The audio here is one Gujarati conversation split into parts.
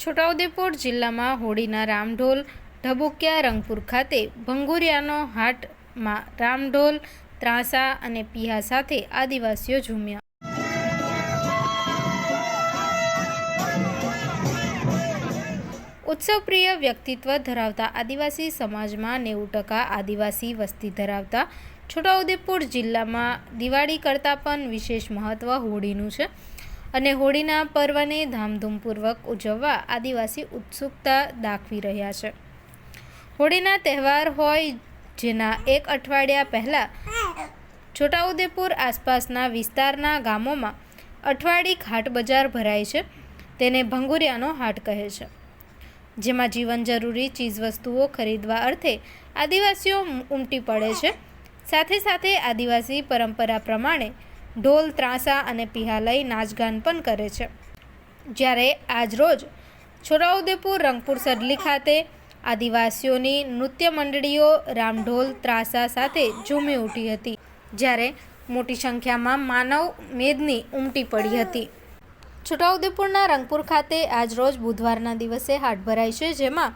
છોટાઉદેપુર જિલ્લામાં હોળીના રામઢોલ, ઢબુકિયા રંગપુર ખાતે, ભંગુરિયાનો હાટમાં રામઢોલ, ત્રાંસા અને પીહા સાથે આદિવાસીઓ ઝૂમ્યા. ઉત્સવપ્રિય વ્યક્તિત્વ ધરાવતા આદિવાસી સમાજમાં નેવું ટકા આદિવાસી વસ્તી ધરાવતા છોટાઉદેપુર જિલ્લામાં દિવાળી કરતાં પણ વિશેષ મહત્ત્વ હોળીનું છે. અને હોળીના પર્વને ધામધૂમપૂર્વક ઉજવવા આદિવાસી ઉત્સુકતા દાખવી રહ્યા છે. હોળીના તહેવાર હોય જેના એક અઠવાડિયા પહેલાં છોટાઉદેપુર આસપાસના વિસ્તારના ગામોમાં અઠવાડી ઘાટ બજાર ભરાય છે. તેને ભંગુરિયાનો હાટ કહે છે. જેમાં જીવન જરૂરી ચીજવસ્તુઓ ખરીદવા અર્થે આદિવાસીઓ ઉમટી પડે છે. સાથે સાથે આદિવાસી પરંપરા પ્રમાણે ઢોલ, ત્રાંસા અને પીહા લઈ નાચગાન પણ કરે છે. જ્યારે આજરોજ છોટાઉદેપુર, રંગપુર સડલી ખાતે આદિવાસીઓની નૃત્ય મંડળીઓ રામઢોલ ત્રાસા સાથે ઝૂમી ઉઠી હતી. જ્યારે મોટી સંખ્યામાં માનવ મેદની ઉમટી પડી હતી. છોટાઉદેપુરના રંગપુર ખાતે આજરોજ બુધવારના દિવસે હાટ ભરાય છે, જેમાં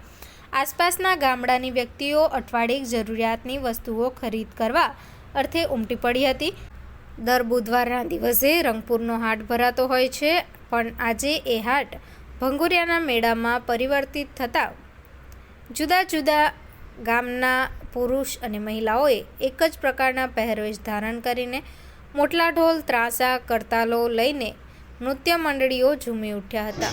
આસપાસના ગામડાની વ્યક્તિઓ અઠવાડિક જરૂરિયાતની વસ્તુઓ ખરીદ કરવા અર્થે ઉમટી પડી હતી. દર બુધવારના દિવસે રંગપુરનો હાટ ભરાતો હોય છે, પણ આજે એ હાટ ભંગુરિયાના મેળામાં પરિવર્તિત થતાં. જુદા જુદા ગામના પુરુષ અને મહિલાઓએ એક જ પ્રકારના પહેરવેશ ધારણ કરીને મોટલા ઢોલ ત્રાસા, કરતાલો લઈને નૃત્ય મંડળીઓ ઝૂમી ઉઠ્યા હતા.